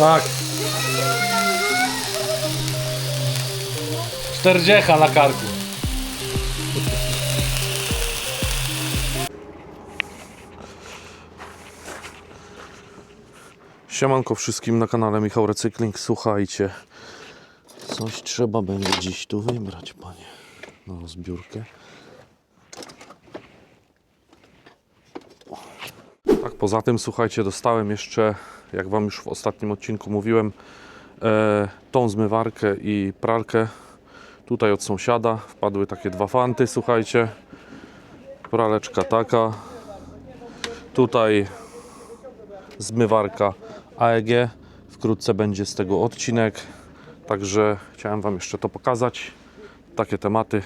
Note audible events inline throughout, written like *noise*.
Tak. Czterdziecha na karku. Siemanko wszystkim na kanale Michał Recykling. Słuchajcie, coś trzeba będzie dziś tu wybrać, panie, na zbiórkę. Tak, poza tym, słuchajcie, dostałem jeszcze, jak Wam już w ostatnim odcinku mówiłem, e, tą zmywarkę i pralkę tutaj od sąsiada. Wpadły takie dwa fanty, słuchajcie. Praleczka taka. Tutaj zmywarka AEG. Wkrótce będzie z tego odcinek. Także chciałem Wam jeszcze to pokazać. Takie tematy.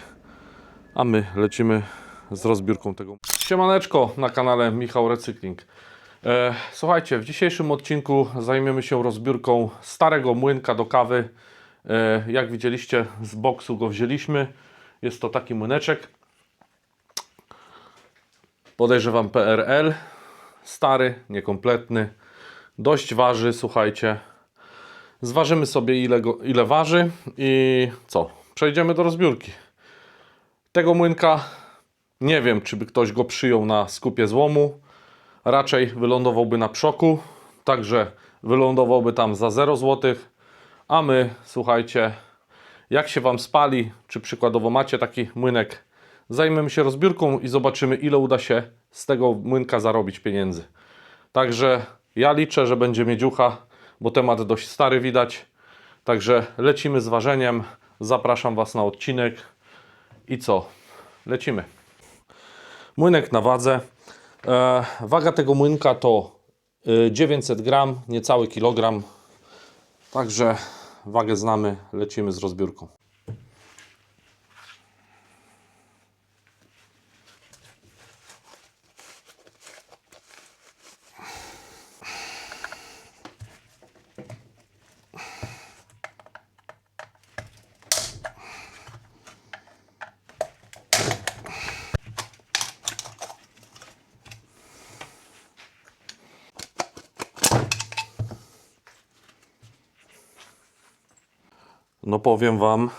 A my lecimy z rozbiórką tego. Siemaneczko na kanale Michał Recykling. E, słuchajcie, w dzisiejszym odcinku zajmiemy się rozbiórką starego młynka do kawy. E, jak widzieliście, z boksu go wzięliśmy. Jest to taki młyneczek. Podejrzewam PRL. Stary, niekompletny. Dość waży, słuchajcie. Zważymy sobie ile, go, ile waży i co? Przejdziemy do rozbiórki. Tego młynka nie wiem, czy by ktoś go przyjął na skupie złomu. Raczej wylądowałby na przoku, także wylądowałby tam za 0 zł. A my, słuchajcie, jak się Wam spali, czy przykładowo macie taki młynek, zajmiemy się rozbiórką i zobaczymy, ile uda się z tego młynka zarobić pieniędzy. Także ja liczę, że będzie miedziucha, bo temat dość stary widać. Także lecimy z ważeniem. Zapraszam Was na odcinek. I co? Lecimy. Młynek na wadze. E, waga tego młynka to y, 900 gram, niecały kilogram. Także wagę znamy, lecimy z rozbiórką. No powiem Wam,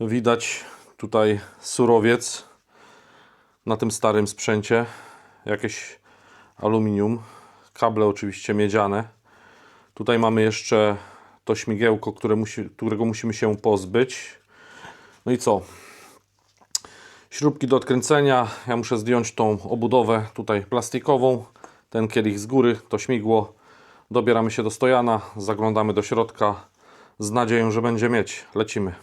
widać tutaj surowiec na tym starym sprzęcie, jakieś aluminium, kable oczywiście miedziane. Tutaj mamy jeszcze to śmigiełko, które musi, którego musimy się pozbyć. No i co? Śrubki do odkręcenia. Ja muszę zdjąć tą obudowę tutaj plastikową. Ten kielich z góry, to śmigło. Dobieramy się do stojana, zaglądamy do środka z nadzieją, że będzie mieć. Lecimy.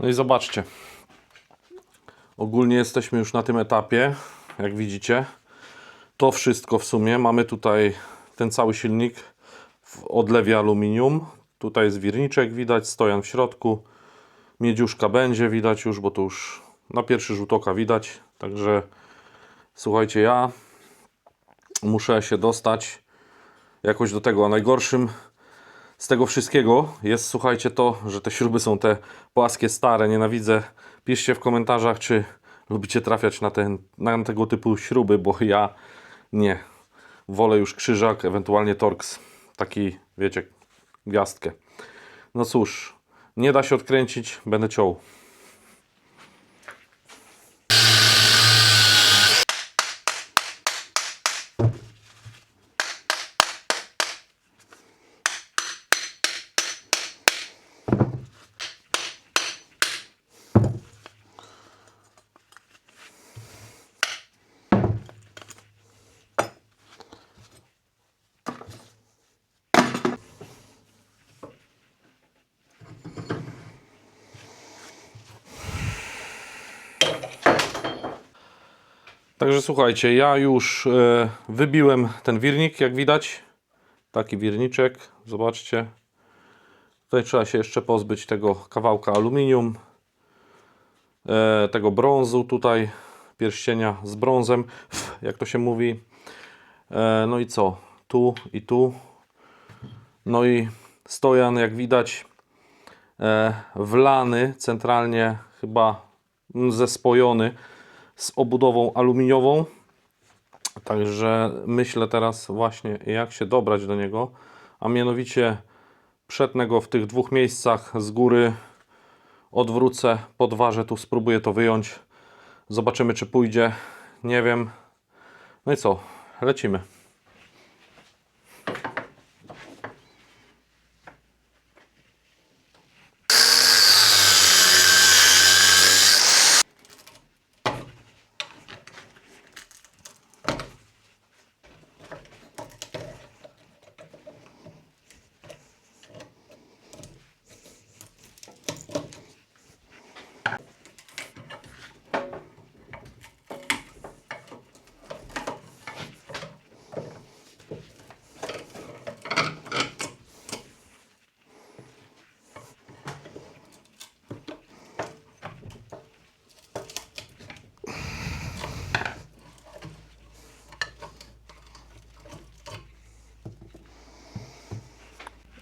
No i zobaczcie. Ogólnie jesteśmy już na tym etapie, jak widzicie. To wszystko w sumie. Mamy tutaj ten cały silnik w odlewie aluminium. Tutaj jest wirniczek, widać, stojan w środku. Miedziuszka będzie widać już, bo to już na pierwszy rzut oka widać. Także słuchajcie, ja muszę się dostać jakoś do tego. A najgorszym z tego wszystkiego jest, słuchajcie, to, że te śruby są te płaskie, stare. Nienawidzę. Piszcie w komentarzach, czy lubicie trafiać na, ten, na tego typu śruby, bo ja nie. Wolę już krzyżak, ewentualnie Torx. Taki, wiecie, gwiazdkę. No cóż, nie da się odkręcić, będę ciął. Także słuchajcie, ja już e, wybiłem ten wirnik, jak widać. Taki wirniczek, zobaczcie. Tutaj trzeba się jeszcze pozbyć tego kawałka aluminium, e, tego brązu tutaj, pierścienia z brązem, jak to się mówi. E, no i co? Tu i tu. No i stojan, jak widać, wlany centralnie, chyba zespojony z obudową aluminiową. Także myślę teraz właśnie, jak się dobrać do niego, a mianowicie przetnę go w tych dwóch miejscach z góry, odwrócę, podważę, tu spróbuję to wyjąć. Zobaczymy, czy pójdzie. Nie wiem. No i co? Lecimy.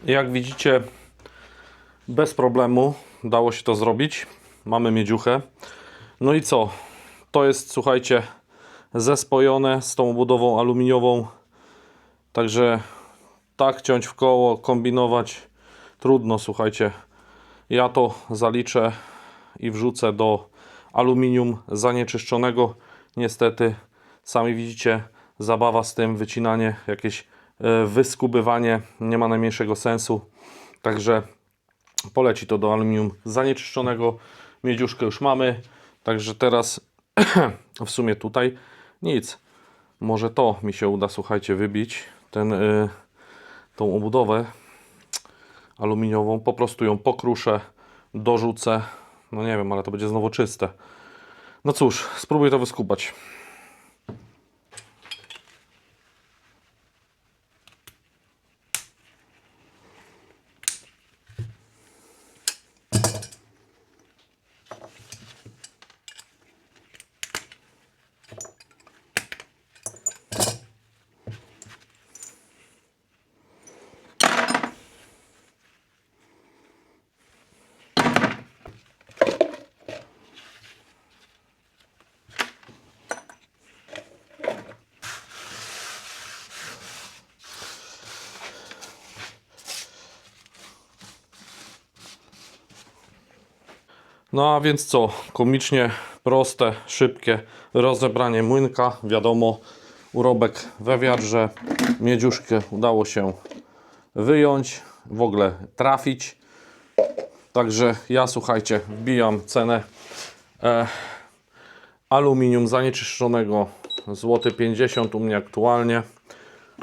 Jak widzicie, bez problemu dało się to zrobić. Mamy miedziuchę. No i co? To jest, słuchajcie, zespojone z tą budową aluminiową. Także tak ciąć w koło, kombinować trudno, słuchajcie. Ja to zaliczę i wrzucę do aluminium zanieczyszczonego. Niestety, sami widzicie, zabawa z tym, wycinanie, jakieś wyskubywanie nie ma najmniejszego sensu. Także poleci to do aluminium zanieczyszczonego. Miedziuszkę już mamy. Także teraz *clears throat* w sumie tutaj nic. Może to mi się uda, słuchajcie, wybić. Ten, y, tą obudowę aluminiową. Po prostu ją pokruszę, dorzucę. No nie wiem, ale to będzie znowu czyste. No cóż, spróbuję to wyskubać. No a więc co? Komicznie proste, szybkie rozebranie młynka. Wiadomo, urobek we wiadrze. Miedziuszkę udało się wyjąć, w ogóle trafić. Także ja, słuchajcie, wbijam cenę e, aluminium zanieczyszczonego złoty 50 u mnie aktualnie.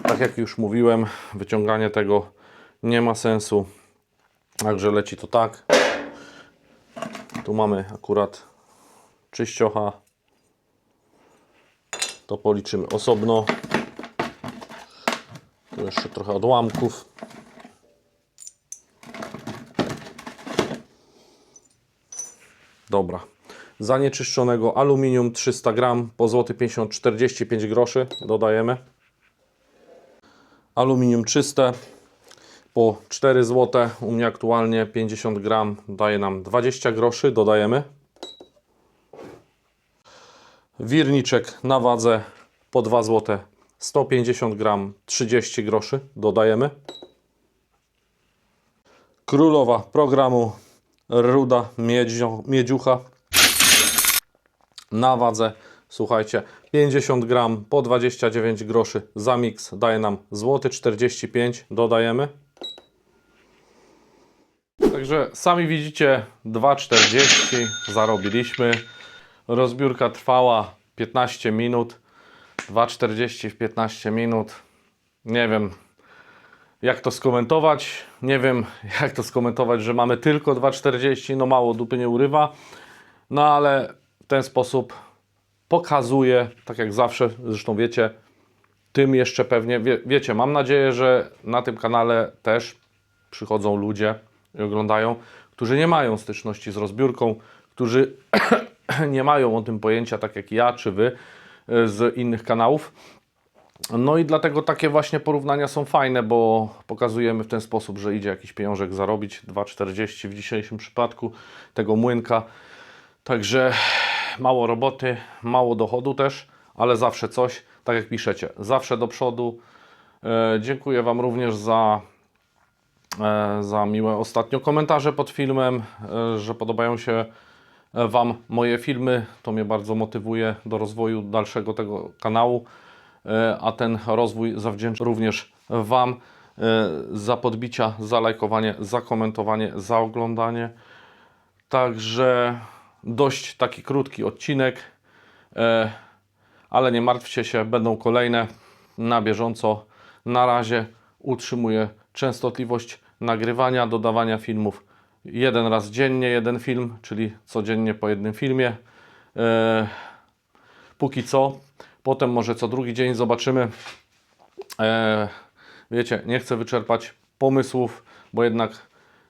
Tak jak już mówiłem, wyciąganie tego nie ma sensu. Także leci to tak. Tu mamy akurat czyściocha. To policzymy osobno. Tu jeszcze trochę odłamków. Dobra. Zanieczyszczonego aluminium 300 gram po złoty 50 45 groszy dodajemy. Aluminium czyste po 4 zł. U mnie aktualnie 50 gram daje nam 20 groszy. Dodajemy. Wirniczek na wadze po 2 zł. 150 gram 30 groszy. Dodajemy. Królowa programu ruda miedzio, miedziucha na wadze. Słuchajcie, 50 gram po 29 groszy za miks daje nam złoty 45. Dodajemy. Także sami widzicie 2,40 zarobiliśmy. Rozbiórka trwała 15 minut. 2,40 w 15 minut. Nie wiem jak to skomentować. Nie wiem *laughs* jak to skomentować, że mamy tylko 2,40. No mało dupy nie urywa. No ale w ten sposób pokazuję, tak jak zawsze, zresztą wiecie, tym jeszcze pewnie, wie, wiecie, mam nadzieję, że na tym kanale też przychodzą ludzie oglądają, którzy nie mają styczności z rozbiórką, którzy *clears throat* nie mają o tym pojęcia, tak jak ja czy wy, y, z innych kanałów. No i dlatego takie właśnie porównania są fajne, bo pokazujemy w ten sposób, że idzie jakiś pieniążek zarobić, 2,40 w dzisiejszym przypadku tego młynka. Także mało roboty, mało dochodu też, ale zawsze coś, tak jak piszecie, zawsze do przodu. E, dziękuję Wam również za, e, za miłe ostatnio komentarze pod filmem, e, że podobają się e, Wam moje filmy. To mnie bardzo motywuje do rozwoju dalszego tego kanału, e, a ten rozwój zawdzięczam również Wam e, za podbicia, za lajkowanie, za komentowanie, za oglądanie. Także dość taki krótki odcinek, e, ale nie martwcie się, będą kolejne na bieżąco. Na razie utrzymuję częstotliwość nagrywania, dodawania filmów jeden raz dziennie, jeden film, czyli codziennie po jednym filmie. E, póki co, potem może co drugi dzień zobaczymy. E, wiecie, nie chcę wyczerpać pomysłów, bo jednak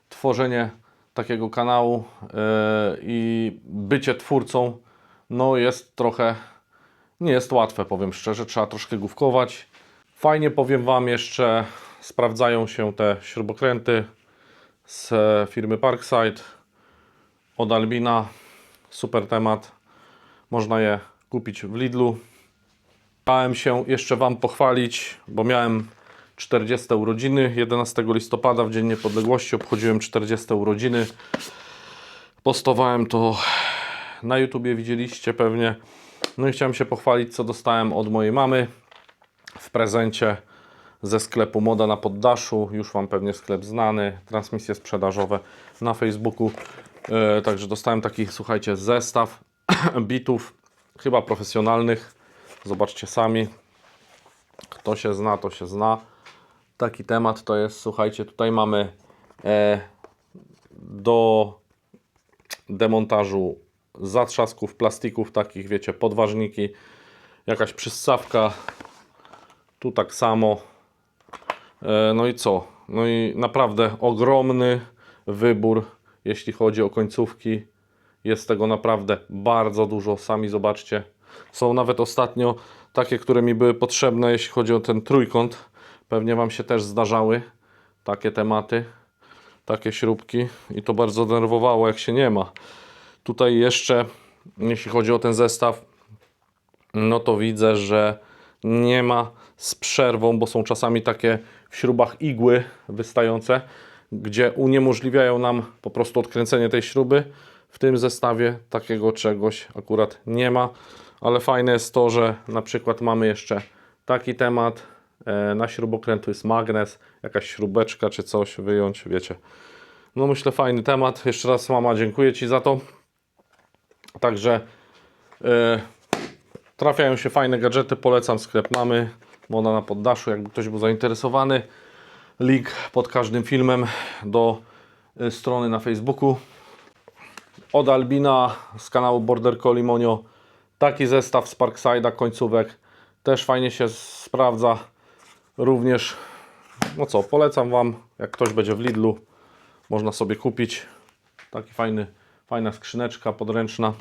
tworzenie takiego kanału e, i bycie twórcą no jest trochę nie jest łatwe, powiem szczerze, trzeba troszkę główkować. Fajnie powiem Wam jeszcze, sprawdzają się te śrubokręty z firmy Parkside od Albina. Super temat. Można je kupić w Lidlu. Chciałem się jeszcze Wam pochwalić, bo miałem 40 urodziny. 11 listopada, w Dzień Niepodległości, obchodziłem 40 urodziny. Postowałem to na YouTubie, widzieliście pewnie. No i chciałem się pochwalić, co dostałem od mojej mamy w prezencie ze sklepu Moda na Poddaszu. Już Wam pewnie sklep znany, transmisje sprzedażowe na Facebooku. E, także dostałem taki, słuchajcie, zestaw *clears throat* bitów, chyba profesjonalnych. Zobaczcie sami. Kto się zna, to się zna. Taki temat to jest, słuchajcie, tutaj mamy e, do demontażu zatrzasków, plastików takich, wiecie, podważniki, jakaś przyssawka, tu tak samo. E, No i co? No i naprawdę ogromny wybór, jeśli chodzi o końcówki. Jest tego naprawdę bardzo dużo, sami zobaczcie. Są nawet ostatnio takie, które mi były potrzebne, jeśli chodzi o ten trójkąt. Pewnie Wam się też zdarzały takie tematy, takie śrubki i to bardzo denerwowało, jak się nie ma. Tutaj jeszcze, jeśli chodzi o ten zestaw, no to widzę, że nie ma z przerwą, bo są czasami takie w śrubach igły wystające, gdzie uniemożliwiają nam po prostu odkręcenie tej śruby. W tym zestawie takiego czegoś akurat nie ma, ale fajne jest to, że na przykład mamy jeszcze taki temat. e, Na śrubokrętu jest magnes, jakaś śrubeczka czy coś wyjąć, wiecie. No myślę fajny temat. Jeszcze raz mama dziękuję Ci za to. Także e, trafiają się fajne gadżety, polecam sklep mamy, moda na poddaszu, jakby ktoś był zainteresowany. Link pod każdym filmem do e, strony na Facebooku. Od Albina z kanału Border Collie Monio taki zestaw z Parkside'a końcówek też fajnie się sprawdza. Również, no co, polecam Wam, jak ktoś będzie w Lidlu, można sobie kupić. Taki fajny, fajna skrzyneczka podręczna.